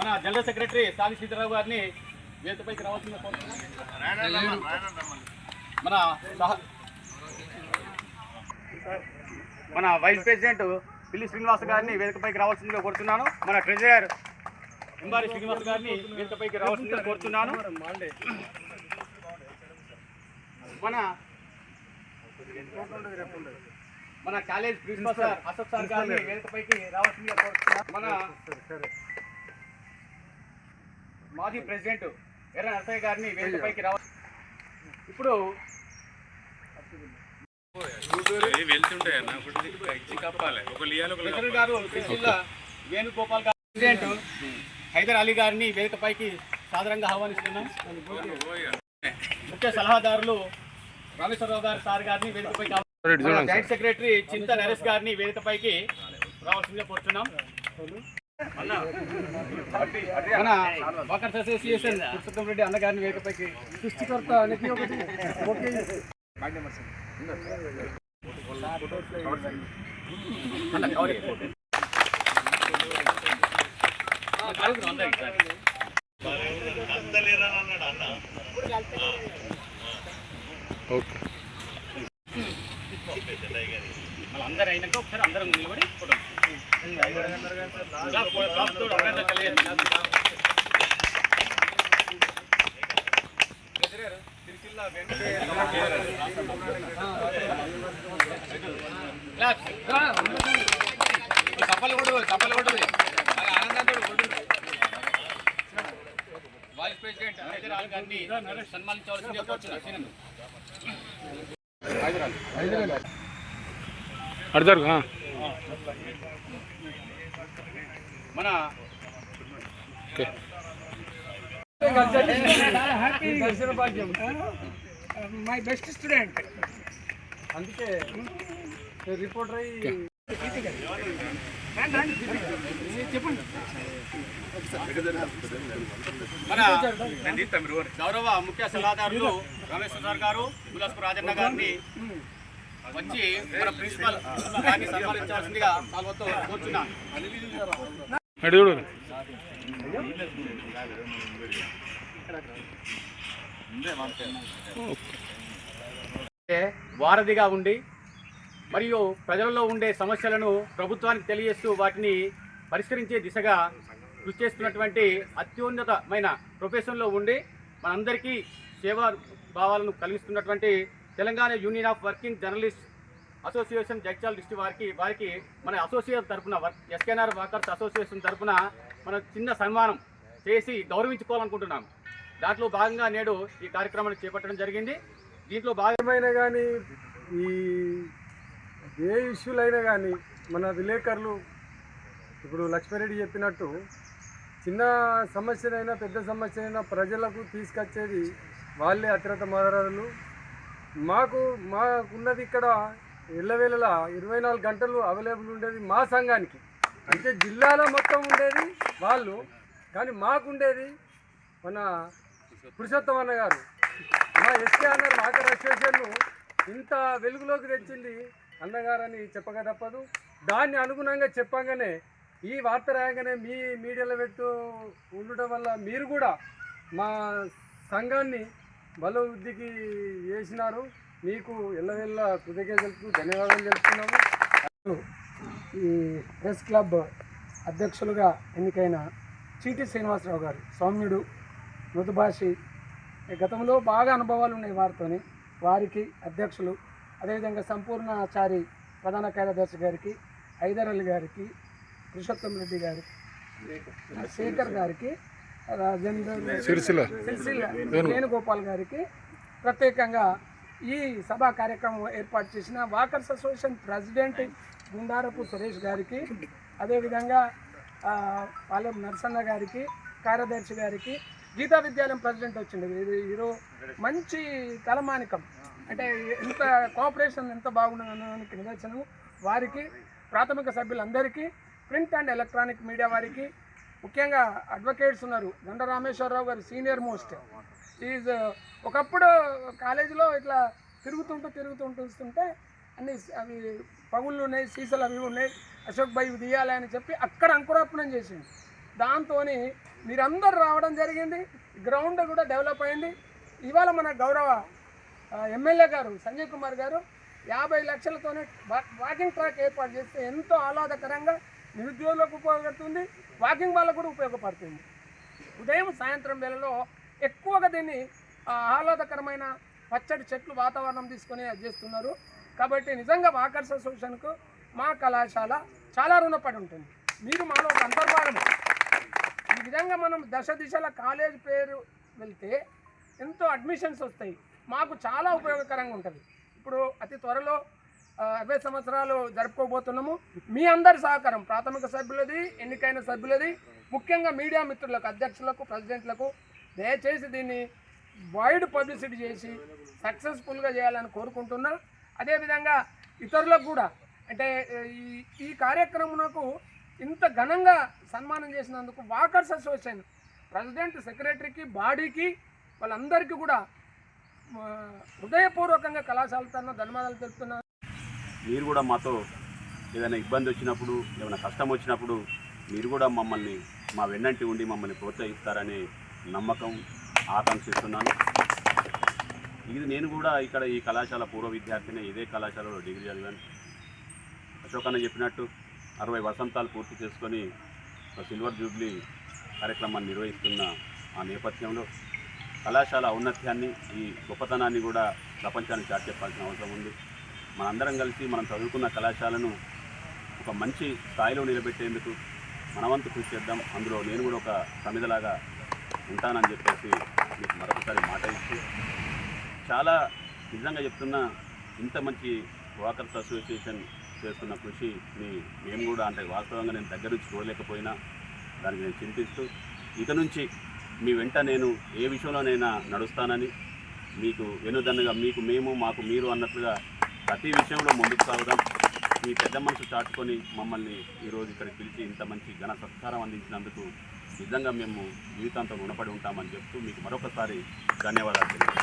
మన general secretary సాది Sita Rao గారిని వేదికపైకి రావాల్సిందిగా కోరుతున్నాను మన మన వైస్ ప్రెసిడెంట్ పిల్లి శ్రీనివాస్ గారిని వేదికపైకి రావాల్సిందిగా కోరుతున్నాను. మన ట్రెజరర్ ఇంబారి శ్రీనివాస్ గారిని వేదికపైకి రావాల్సిందిగా కోరుతున్నాను. మన మన college principal sir Ashok sir గారిని వేదికపైకి రావాల్సిందిగా కోరుతున్నాను. మన మాజీ ప్రెసిడెంట్ ఎర్ర నరసయ్య గారిని వేదికపైకి రావాలి ఇప్పుడు వేణుగోపాల్ గారు ప్రెసిడెంట్ హైదర్ అలీ గారిని వేదికపైకి సాదరంగా ఆహ్వానిస్తున్నాం. ముఖ్య సలహాదారులు రామేశ్వరరావు గారు సార్ గారిని వేదికపైకి జాయింట్ సెక్రటరీ చింత నరేష్ గారిని వేదికపైకి రావాల్సిందిగా కోరుతున్నాం మన వాకర్స్ అసోసియేషన్ పురుషోత్తం రెడ్డి అన్న గారిని వేదికపైకి సృష్టికర్త అనేది ఒకటి ఓకే. అందరూ అయినాక ఒకసారి అందరం నిలబడి ఫోటో కప్పలు కొట్టు కప్పలు కొట్టు అందరితో కలిగేది. ఆనందంతో కొడు వైస్ ప్రెసిడెంట్ హైదరాబాద్ గారిని సన్మానించవలసిందిగా కోరుచున్నాను సీనన్న. మన మై బెస్ట్ స్టూడెంట్ అందుకే రిపోర్టర్ అయ్యి చెప్పండి మన గౌరవ ముఖ్య సలహాదారులు రమేశ్వర్ సార్ గారు గులాస్పు రాజన్న గారిని వచ్చి మన ప్రిన్సిపల్ గారిని సన్మానించాల్సిందిగా వాళ్ళతో వారధిగా ఉండి మరియు ప్రజలలో ఉండే సమస్యలను ప్రభుత్వానికి తెలియజేస్తూ వాటిని పరిష్కరించే దిశగా కృషి చేస్తున్నటువంటి అత్యున్నతమైన ప్రొఫెషన్లో ఉండి మనందరికీ సేవా భావాలను కలిగిస్తున్నటువంటి Telangana union of working journalist association Jagtial district వారికి వారికి మన అసోసియేషన్ తరఫున ఎస్కేఎన్ఆర్ వర్కర్స్ అసోసియేషన్ తరఫున మన చిన్న సన్మానం చేసి గౌరవించుకోవాలనుకుంటున్నాం దాంట్లో భాగంగా నేడు ఈ కార్యక్రమాన్ని చేపట్టడం జరిగింది. దీంట్లో భాగమైన కానీ ఈ ఏ ఇష్యూలైనా కానీ మన విలేకరులు ఇప్పుడు లక్ష్మీరెడ్డి చెప్పినట్టు చిన్న సమస్యనైనా పెద్ద సమస్యనైనా ప్రజలకు తీసుకొచ్చేది వాళ్ళే అతిరత మదరాలు మాకు మాకున్నది ఇక్కడ ఎల్లవేళలా ఇరవై నాలుగు గంటలు అవైలబుల్ ఉండేది మా సంఘానికి. అంటే జిల్లాలో మొత్తం ఉండేది వాళ్ళు కానీ మాకుండేది మన పురుషోత్తం అన్న గారు. మా ఎస్కే అన్నారు వాకర్ అసోసియేషన్ ఇంత వెలుగులోకి తెచ్చింది అన్నగారని చెప్పక తప్పదు. దాన్ని అనుగుణంగా చెప్పగానే ఈ వార్త రాగానే మీ మీడియాలో పెట్టు ఉండటం వల్ల మీరు కూడా మా సంఘాన్ని బలవృద్ధికి చేసినారు మీకు ఎల్లవెల్ల కృతజ్ఞతలకు ధన్యవాదాలు తెలుపుతున్నాము. ఈ ప్రెస్ క్లబ్ అధ్యక్షులుగా ఎన్నికైన చీటి శ్రీనివాసరావు గారు సౌమ్యుడు మృదుభాషి గతంలో బాగా అనుభవాలు ఉన్నాయి వారితోని. వారికి అధ్యక్షులు అదేవిధంగా సంపూర్ణాచారి ప్రధాన కార్యదర్శి గారికి హైదర్ అలీ గారికి పురుషోత్తం రెడ్డి గారికి శేఖర్ గారికి రాజేంద్ర సిరిసిల్ల. వేణుగోపాల్ గారికి ప్రత్యేకంగా ఈ సభా కార్యక్రమం ఏర్పాటు చేసిన walkers association president Gundarapu Suresh గారికి అదేవిధంగా పాలెం నరసన్న గారికి కార్యదర్శి గారికి గీతా విద్యాలయం ప్రెసిడెంట్ వచ్చింది. ఇది ఈరోజు మంచి తలమానికం. అంటే ఎంత కోఆపరేషన్ ఎంత బాగున్నదానికి నిదర్శనం వారికి ప్రాథమిక సభ్యులందరికీ ప్రింట్ అండ్ ఎలక్ట్రానిక్ మీడియా వారికి ముఖ్యంగా అడ్వకేట్స్ ఉన్నారు. గండ రామేశ్వరరావు గారు సీనియర్ మోస్ట్ ఈజ్ ఒకప్పుడు కాలేజీలో ఇట్లా తిరుగుతుంటూ తిరుగుతుంటుంటే అన్ని అవి పగుళ్ళు ఉన్నాయి సీసాలు అవి ఉన్నాయి. అశోక్ భాయ్ తీయాలి అని చెప్పి అక్కడ అంకురార్పణం చేసింది దాంతో మీరందరూ రావడం జరిగింది. గ్రౌండ్ కూడా డెవలప్ అయింది. ఇవాళ మన గౌరవ ఎమ్మెల్యే గారు సంజయ్ కుమార్ గారు యాభై లక్షలతోనే వాకింగ్ ట్రాక్ ఏర్పాటు చేస్తే ఎంతో ఆహ్లాదకరంగా నిరుద్యోగులకు ఉపయోగపడుతుంది వాకింగ్ వాళ్ళకు కూడా ఉపయోగపడుతుంది. ఉదయం సాయంత్రం వేళలో ఎక్కువగా దీన్ని ఆహ్లాదకరమైన పచ్చడి చెట్లు వాతావరణం తీసుకొని అది చేస్తున్నారు. కాబట్టి నిజంగా వాకర్స్ అసోసియేషన్కు మా కళాశాల చాలా రుణపడి ఉంటుంది. మీరు మాలో ఒక అంతర్భాగం. ఈ విధంగా మనం దశ దిశల కాలేజ్ పేరు వెళ్తే ఎంతో అడ్మిషన్స్ వస్తాయి. మాకు చాలా ఉపయోగకరంగా ఉంటుంది. ఇప్పుడు అతి త్వరలో అరవై సంవత్సరాలు జరుపుకోబోతున్నాము. మీ అందరి సహకారం ప్రాథమిక సభ్యులది ఎన్నికైన సభ్యులది ముఖ్యంగా మీడియా మిత్రులకు అధ్యక్షులకు ప్రెసిడెంట్లకు దయచేసి దీన్ని వైడ్ పబ్లిసిటీ చేసి సక్సెస్ఫుల్గా చేయాలని కోరుకుంటున్నా. అదేవిధంగా ఇతరులకు కూడా అంటే ఈ ఈ కార్యక్రమంకు ఇంత ఘనంగా సన్మానం చేసినందుకు వాకర్స్ అసోసియేషన్ ప్రెసిడెంట్ సెక్రటరీకి బాడీకి వాళ్ళందరికీ కూడా హృదయపూర్వకంగా కళాశాలతో ధన్యవాదాలు తెలుపుతున్నాను. మీరు కూడా మాతో ఏదైనా ఇబ్బంది వచ్చినప్పుడు ఏమైనా కష్టం వచ్చినప్పుడు మీరు కూడా మమ్మల్ని మా వెన్నంటి ఉండి మమ్మల్ని ప్రోత్సహిస్తారనే నమ్మకం ఆకాంక్షిస్తున్నాను. ఇది నేను కూడా ఇక్కడ ఈ కళాశాల పూర్వ విద్యార్థిని ఇదే కళాశాలలో డిగ్రీ చదివాను. అశోక్ అన్న చెప్పినట్టు అరవై వసంతాలు పూర్తి చేసుకొని సిల్వర్ జూబ్లీ కార్యక్రమాన్ని నిర్వహిస్తున్న ఆ నేపథ్యంలో కళాశాల ఔన్నత్యాన్ని ఈ గొప్పతనాన్ని కూడా ప్రపంచానికి చాటి చెప్పాల్సిన అవసరం ఉంది. మనందరం కలిసి మనం చదువుకున్న కళాశాలను ఒక మంచి స్థాయిలో నిలబెట్టేందుకు మనవంతు కృషి చేద్దాం. అందులో నేను కూడా ఒక సమిధలాగా ఉంటానని చెప్పేసి మీకు మరొకసారి మాట ఇస్తూ చాలా నిజంగా చెప్తున్న ఇంత మంచి వాకర్స్ అసోసియేషన్ చేస్తున్న కృషిని మేము కూడా అంటే వాస్తవంగా నేను దగ్గర నుంచి చూడలేకపోయినా దానికి నేను చింతిస్తూ ఇక నుంచి మీ వెంట నేను ఏ విషయంలోనైనా నడుస్తానని మీకు వెనుదన్నగా మీకు మేము మాకు మీరు అన్నట్లుగా ప్రతి విషయంలో ముందుకు సాగుదాం. మీ పెద్ద మనసు చాటుకొని మమ్మల్ని ఈరోజు ఇక్కడికి పిలిచి ఇంత మంచి ఘన సత్కారం అందించినందుకు నిజంగా మేము జీవితాంతం రుణపడి ఉంటామని చెప్తూ మీకు మరొకసారి ధన్యవాదాలు